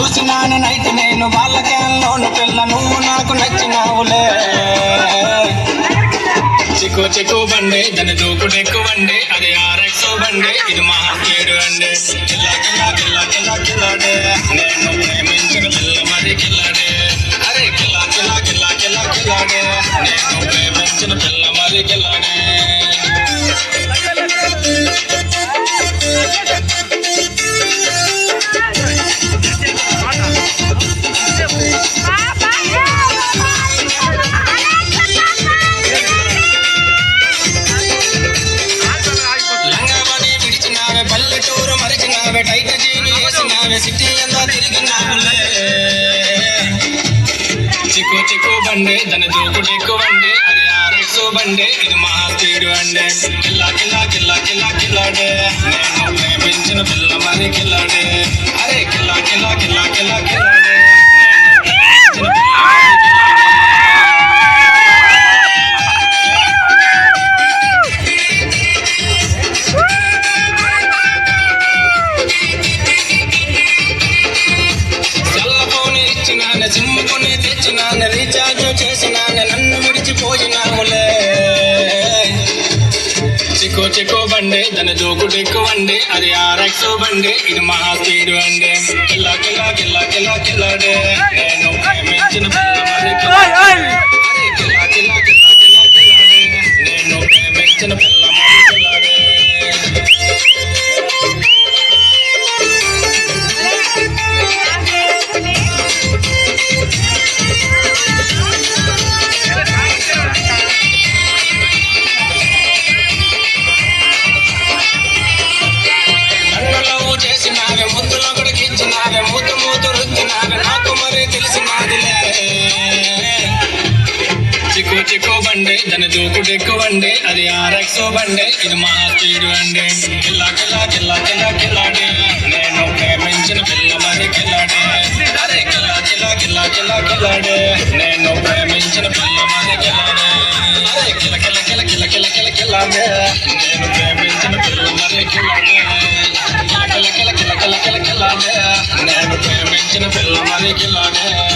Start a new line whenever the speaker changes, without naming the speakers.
చూసినాను నైట్ నేను వాళ్ళ వాళ్ళకేళ్ళలోను పిల్ల నువ్వు నాకు నచ్చినావులే. చిక్కు చిక్కు బండి దాని దూకుడు ఎక్కువ అండి అది ఆర్ఎక్స్ బండి ఇది మా మహాకేడు అండి. కిల్లా కిల్లా కిల్లా కిల్లా కిల్లాడే. నేను ప్రేమించిన పిల్ల మరి కిల్లాడే. అరే కిల్లా కిల్లా కిల్లా కిల్లా కిల్లాడే. నేను ప్రేమించిన పిల్ల జీని వేసినావే సిటీ చిక్కు చిక్కు బండి దాని దూకుడు ఎక్కువ అండి అది ఆర్ఎక్స్ ఇది మహా తీరు అండి కిల్లా కిల్లా కిల్లా కొని రీఛార్జ్ చేసినాను నన్ను విడిచిపోయినాములే చిక్కు చిక్కు బండి దాని దూకుడు ఎక్కువ అండి అది ఆర్ఎక్స్ బండి ఇది మహా స్పీడ్ బండి. కిల్లా కిల్లా కిల్లా కిల్లా కిల్లాడే మూతు నాకు మరి తెలిసినాదిలే చిక్కు చిక్కు బండి దాని దూకు ఎక్కువ అండి అది ఆర్ఎక్స్ బండి ఇది మా స్పీడ్ అండి. కిల్లా కిల్లా కిల్లా కిల్లా కిల్లాడి. నేను ప్రేమించిన పిల్ల మరి కిల్లాడి. అరే కిల్లా కిల్లా కిల్లా కిల్లా కిల్లాడి. నేను ప్రేమించిన పిల్ల మరి కిల్లాడి. అరే కిల కిల కిల కిల కిల కిల కిల్లాడి. నేను చిన్న పిల్ల మనకి కిల్లాడి